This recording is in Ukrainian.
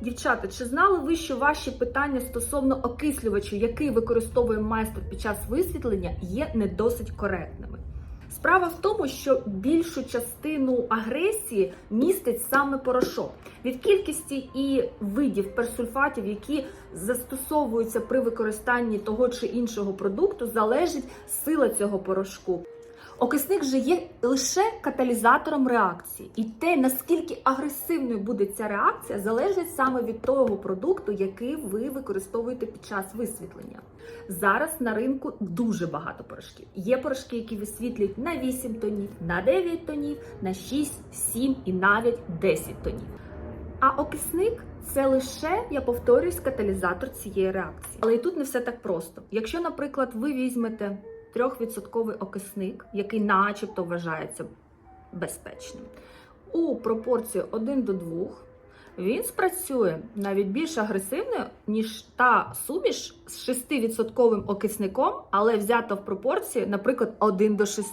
Дівчата, чи знали ви, що ваші питання стосовно окислювачу, який використовує майстер під час висвітлення, є не досить коректними? Справа в тому, що більшу частину агресії містить саме порошок. Від кількості і видів персульфатів, які застосовуються при використанні того чи іншого продукту, залежить сила цього порошку. Окисник же є лише каталізатором реакції, і те, наскільки агресивною буде ця реакція, залежить саме від того продукту, який ви використовуєте під час висвітлення. Зараз на ринку дуже багато порошків. Є порошки, які висвітлюють на 8 тонів, на 9 тонів, на 6, 7 і навіть 10 тонів. А окисник це лише, я повторюсь, каталізатор цієї реакції. Але і тут не все так просто. Якщо, наприклад, ви візьмете 3% окисник, який начебто вважається безпечним, у пропорції 1 до 2, він спрацює навіть більш агресивно, ніж та суміш з 6% окисником, але взята в пропорції, наприклад, 1 до 6.